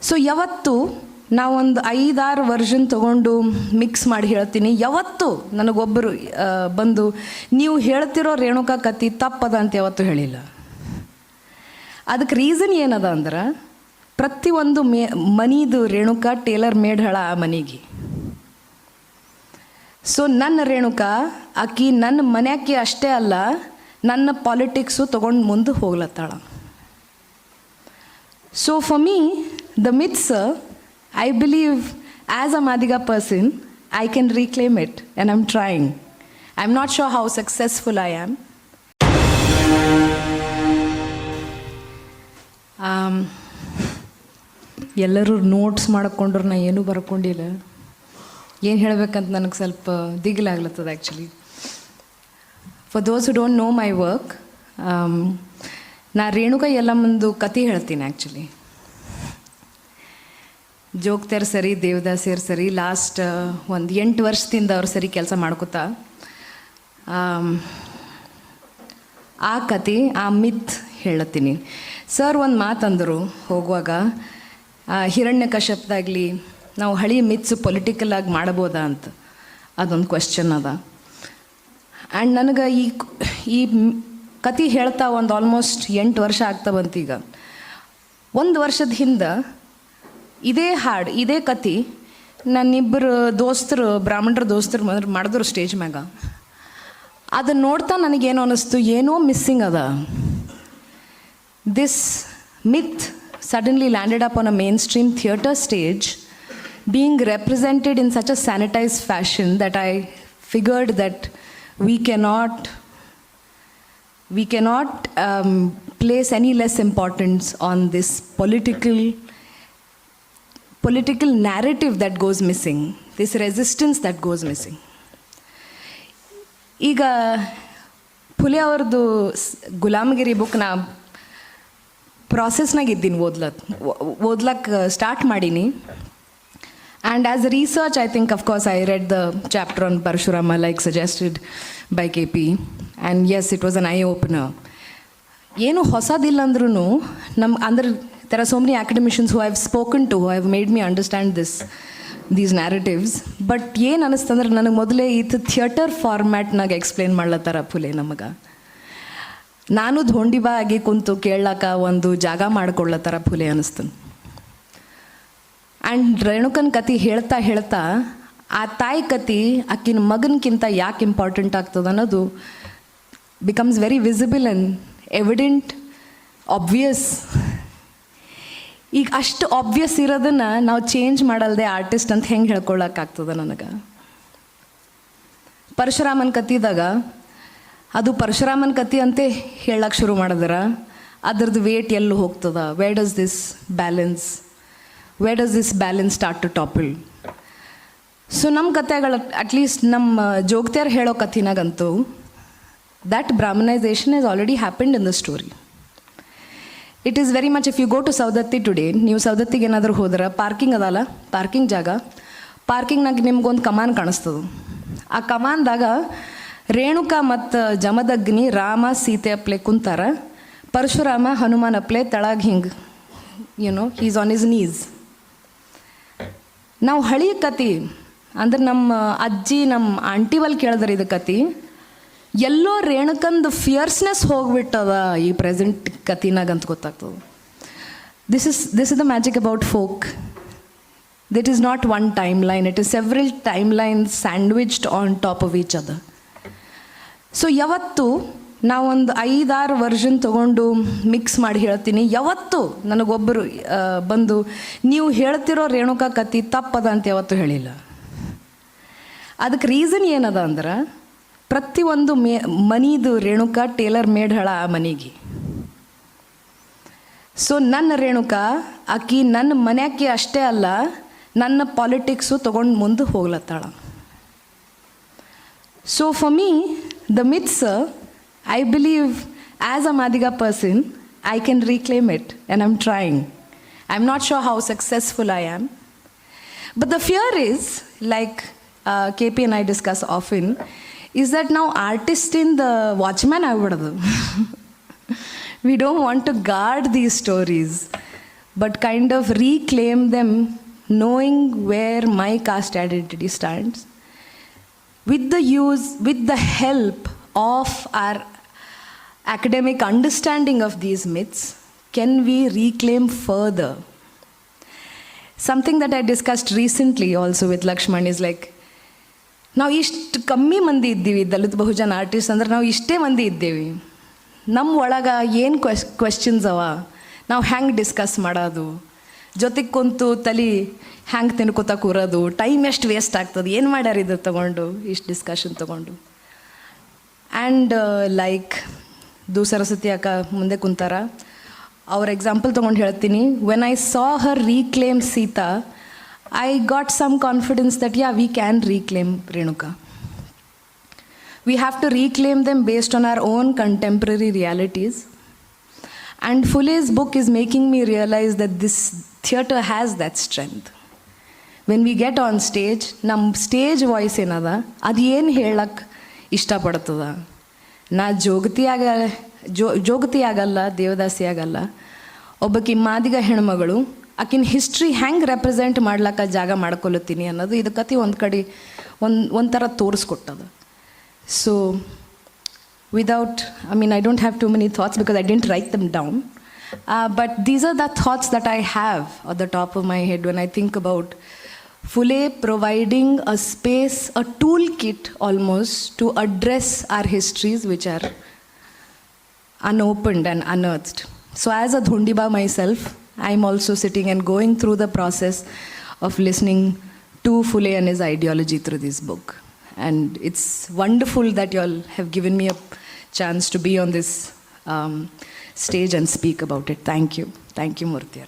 So ಯಾವತ್ತು ನಾವೊಂದು ಐದಾರು ವರ್ಷನ್ ತೊಗೊಂಡು ಮಿಕ್ಸ್ ಮಾಡಿ ಹೇಳ್ತೀನಿ. ಯಾವತ್ತು ನನಗೊಬ್ಬರು ಬಂದು ನೀವು ಹೇಳ್ತಿರೋ ರೇಣುಕಾ ಕತಿ ತಪ್ಪದ ಅಂತ ಯಾವತ್ತೂ ಹೇಳಿಲ್ಲ. ಅದಕ್ಕೆ ರೀಸನ್ ಏನದ ಅಂದ್ರೆ ಪ್ರತಿಯೊಂದು ಮೇ, ಮನಿದು ರೇಣುಕಾ ಟೇಲರ್ ಮೇಡ್ ಹಳ ಆ ಮನೆಗೆ. ಸೊ ನನ್ನ ರೇಣುಕಾ, ಆಕಿ ನನ್ನ ಮನೆಯಾಕೆ ಅಷ್ಟೇ ಅಲ್ಲ, ನನ್ನ ಪಾಲಿಟಿಕ್ಸು ತೊಗೊಂಡು ಮುಂದೆ ಹೋಗ್ಲತ್ತಾಳ. So for the myths I believe as a Madiga person I can reclaim it and I'm trying I am not sure how successful I am ಎಲ್ಲರೂ ನೋಟ್ಸ್ ಮಾಡ್ಕೊಂಡ್ರು, ನಾ ಏನೂ ಬರ್ಕೊಂಡಿಲ್ಲ. ಏನು ಹೇಳ್ಬೇಕಂತ ನನಗೆ ಸ್ವಲ್ಪ ದಿಗಿಲಾಗ್ಲತ್ತದ actually for those who don't know my work ನಾ ರೇಣುಕಾ ಎಲ್ಲಮ್ಮಂದು ಕತೆ ಹೇಳ್ತೀನಿ ಆ್ಯಕ್ಚುಲಿ ಜೋಗ್ತಾರ ಸರಿ ದೇವದಾಸಿಯರ್ ಸರಿ ಲಾಸ್ಟ್ ಒಂದು ಎಂಟು ವರ್ಷದಿಂದ ಅವ್ರು ಸರಿ ಕೆಲಸ ಮಾಡ್ಕೋತಾ. ಆ ಕತೆ ಆ ಮಿತ್ ಹೇಳತ್ತೀನಿ. ಸರ್ ಒಂದು ಮಾತಂದರು ಹೋಗುವಾಗ ಹಿರಣ್ಯ ಕಶ್ಯಪ್ದಾಗಲಿ ನಾವು ಹಳಿ ಮಿತ್ಸ್ ಪೊಲಿಟಿಕಲ್ ಆಗಿ ಮಾಡ್ಬೋದಾ ಅಂತ. ಅದೊಂದು ಕ್ವೆಶ್ಚನ್ ಅದ. ಆ್ಯಂಡ್ ನನಗೆ ಈ ಈ ಕತೆ ಹೇಳ್ತಾ ಒಂದು ಆಲ್ಮೋಸ್ಟ್ ಎಂಟು ವರ್ಷ ಆಗ್ತಾ ಬಂತೀಗ ಒಂದು ವರ್ಷದ ಹಿಂದೆ ಇದೇ ಹಾಡು ಇದೇ ಕತೆ ನನ್ನಿಬ್ಬರು ದೋಸ್ತರು ಬ್ರಾಹ್ಮಣರ ದೋಸ್ತರು ಮಾಡಿದ್ರು ಮಾಡಿದ್ರು ಸ್ಟೇಜ್ ಮ್ಯಾಗ ಅದನ್ನು ನೋಡ್ತಾ ನನಗೇನು ಅನ್ನಿಸ್ತು ಏನೋ ಮಿಸ್ಸಿಂಗ್ ಅದ this myth suddenly landed up on a mainstream theatre stage being represented in such a sanitized fashion that I figured that we cannot we cannot um, place any less importance on this political political narrative that goes missing, this resistance that goes missing. ಈಗ ಫುಲೆ ಅವ್ರದ್ದು ಗುಲಾಮಗಿರಿ book ನಾ ಪ್ರಾಸೆಸ್ನಾಗ ಇದ್ದೀನಿ ಓದ್ಲಕ್ ಓದ್ಲಕ್ಕೆ start ಮಾಡೀನಿ and as research I think of course I read the chapter on Parashurama like suggested by K P and S it was an eye opener ಏನು ಹೊಸದಿಲ್ಲ ಅಂದ್ರೂ ನಮ್ಮ ಅಂದ್ರೆ there are so many academicians who have spoken to who have made me understand this these narratives but ಏನು ಅನ್ನಿಸ್ತಂದ್ರೆ ನನಗೆ ಮೊದಲೇ ಇದು ಥಿಯೇಟರ್ ಫಾರ್ಮ್ಯಾಟ್ನಾಗ ಎಕ್ಸ್ಪ್ಲೇನ್ ಮಾಡ್ಲತ್ತಾರ ಫುಲೆ ನಮಗೆ. ನಾನು ಧೋಂಡಿಬಾ ಆಗಿ ಕುಂತು ಕೇಳಕ್ಕ ಒಂದು ಜಾಗ ಮಾಡ್ಕೊಳ್ಳತ್ತಾರ ಫುಲೆ ಅನ್ನಿಸ್ತು ಆ್ಯಂಡ್ ರೇಣುಕನ ಕತೆ ಹೇಳ್ತಾ ಹೇಳ್ತಾ ಆ ತಾಯಿ ಕತೆ ಆಕಿನ ಮಗನಕ್ಕಿಂತ ಯಾಕೆ ಇಂಪಾರ್ಟೆಂಟ್ ಆಗ್ತದೆ ಅನ್ನೋದು becomes very visible and evident obvious ಈಗ ಅಷ್ಟು ಆಬ್ವಿಯಸ್ ಇರೋದನ್ನು ನಾವು ಚೇಂಜ್ ಮಾಡಲ್ದೆ ಆರ್ಟಿಸ್ಟ್ ಅಂತ ಹೆಂಗೆ ಆಗ್ತದ ನನಗೆ? ಪರಶುರಾಮನ್ ಕತ್ತಿದಾಗ, ಅದು ಪರಶುರಾಮನ್ ಕತಿ ಅಂತೆ ಹೇಳಕ್ಕೆ ಶುರು ಮಾಡಿದ್ರ. ಅದ್ರದ್ದು ವೇಟ್ ಎಲ್ಲೂ ಹೋಗ್ತದ. Why does this balance why does this balance start to topple so ನಮ್ಮ ಕತೆಗಳು ಅಟ್ಲೀಸ್ಟ್ ನಮ್ಮ ಜೋಗ್ತಿಯರ್ ಹೇಳೋ ಕಥಿನಾಗಂತೂ that brahmanisation is already happened in the story. It is very much if you go to Saundatti today ನೀವು ಸೌದತ್ತಿಗೆ ಏನಾದರೂ ಹೋದ್ರೆ parking ಅದಲ್ಲ ಪಾರ್ಕಿಂಗ್ ಜಾಗ. ಪಾರ್ಕಿಂಗ್ನಾಗ ನಿಮ್ಗೊಂದು ಕಮಾನ್ ಕಾಣಿಸ್ತದೆ. ಆ ಕಮಾನ್ದಾಗ ರೇಣುಕಾ ಮತ್ತು ಜಮದಗ್ನಿ, ರಾಮ, ಸೀತೆ ಅಪ್ಲೆ ಕುಂತಾರ. ಪರಶುರಾಮ ಹನುಮಾನ್ ಅಪ್ಲೆ ತೆಳಗೆ ಹಿಂಗೆ you know is on his knees ನಾವು ಹಳಿ ಕತಿ, ಅಂದ್ರೆ ನಮ್ಮ ಅಜ್ಜಿ ನಮ್ಮ ಆಂಟಿ ಬಲ್ ಕೇಳಿದ್ರೆ ಇದು ಕತಿ. ಎಲ್ಲೋ ರೇಣುಕಂದು ಫಿಯರ್ಸ್ನೆಸ್ ಹೋಗ್ಬಿಟ್ಟದ ಈ ಪ್ರೆಸೆಂಟ್ ಕತಿನಾಗ ಅಂತ ಗೊತ್ತಾಗ್ತದೆ. This is this is the magic about folk that is not one timeline it is several timeline sandwiched on top of each ಅದ ಸೊ ಯಾವತ್ತು ನಾವೊಂದು ಐದಾರು ವರ್ಷನ್ ತೊಗೊಂಡು ಮಿಕ್ಸ್ ಮಾಡಿ ಹೇಳ್ತೀನಿ. ಯಾವತ್ತು ನನಗೊಬ್ಬರು ಬಂದು ನೀವು ಹೇಳ್ತಿರೋ ರೇಣುಕಾ ಕತಿ ತಪ್ಪದ ಅಂತ ಯಾವತ್ತೂ ಹೇಳಿಲ್ಲ. ಅದಕ್ಕೆ ರೀಸನ್ ಏನದ ಅಂದ್ರೆ ಪ್ರತಿಯೊಂದು ಮೇ ಮನಿದು ರೇಣುಕಾ ಟೇಲರ್ ಮೇಡ್ ಹಳ ಆ ಮನೆಗೆ. ಸೊ ನನ್ನ ರೇಣುಕಾ ಆಕಿ ನನ್ನ ಮನ್ಯಾಕಿ ಅಷ್ಟೇ ಅಲ್ಲ ನನ್ನ ಪಾಲಿಟಿಕ್ಸು ತೊಗೊಂಡು ಮುಂದೆ ಹೋಗ್ಲತ್ತಾಳ. So for me the myths I believe as a Madiga person I can reclaim it and I'm trying I am not sure how successful I am but the fear is like K P N I discuss of often, is that now artists in the watchman? agibidodu we don't want to guard these stories but kind of reclaim them knowing where my caste identity stands. With the use with the help of our academic understanding of these myths can we reclaim further? Something that i discussed recently also with lakshman is like ನಾವು ಇಷ್ಟು ಕಮ್ಮಿ ಮಂದಿ ಇದ್ದೀವಿ ದಲಿತ ಬಹುಜನ artist ಅಂದ್ರೆ ನಾವು ಇಷ್ಟೇ ಮಂದಿ ಇದ್ದೇವೆ. ನಮ್ಮ ಒಳಗೆ ಏನು ಕ್ವೆಶ್ ಕ್ವೆಶ್ಚನ್ಸ್ ಅವ? ನಾವು ಹೆಂಗೆ ಡಿಸ್ಕಸ್ ಮಾಡೋದು? ಜೊತೆಗೆ ಕುಂತು ತಲೆ ಹ್ಯಾಂಗೆ ತಿನ್ಕೋತ ಕೂರೋದು? ಟೈಮ್ ಎಷ್ಟು ವೇಸ್ಟ್ ಆಗ್ತದೆ? ಏನು ಮಾಡ್ಯಾರ ಇದು ತೊಗೊಂಡು? ಇಷ್ಟು ಡಿಸ್ಕಷನ್ ತೊಗೊಂಡು. ಆ್ಯಂಡ್ ಲೈಕ್ ದು ಸರಸ್ವತಿ ಅಕ್ಕ ಮುಂದೆ ಕುಂತಾರ. ಅವ್ರ ಎಕ್ಸಾಂಪಲ್ ತೊಗೊಂಡು ಹೇಳ್ತೀನಿ. When I saw her reclaim Sita I got some confidence that, yeah, we can reclaim Renuka. we have to reclaim them based on our own contemporary realities. And Fule's book is making me realize that this theatre has that strength. When we get on stage, ನಮ್ಮ stage voice ಏನದ ಅದು ಏನು ಹೇಳಕ್ಕೆ ಇಷ್ಟಪಡ್ತದ ನಾ ಆಗ ಜೋ ಜೋಗತಿ ಆಗಲ್ಲ ದೇವದಾಸಿ ಆಗಲ್ಲ ಒಬ್ಬಕಿ ಮಾದಿಗ ಹೆಣ್ಮಗಳು ಆಕಿನ ಹಿಸ್ಟ್ರಿ ಹೆಂಗೆ ರೆಪ್ರೆಸೆಂಟ್ ಮಾಡ್ಲಕ್ಕ ಜಾಗ ಮಾಡ್ಕೊಳ್ಳುತ್ತೀನಿ ಅನ್ನೋದು ಇದು ಕತೆ ಒಂದು ಕಡೆ ಒಂದು ಒಂಥರ ತೋರಿಸ್ಕೊಟ್ಟದು. So without I mean I don't have too many thoughts because I didn't write them down but these are the thoughts that I have at the top of my head when I think about Phule providing a space a toolkit almost to address our histories which are unopened and unearthed so as a ಧುಂಡಿ ಬಾ my I'm also sitting and going through the process of listening to Fule and his ideology through this book. And it's wonderful that you all have given me a chance to be on this um, stage and speak about it. Thank you. Thank you, Murthyar.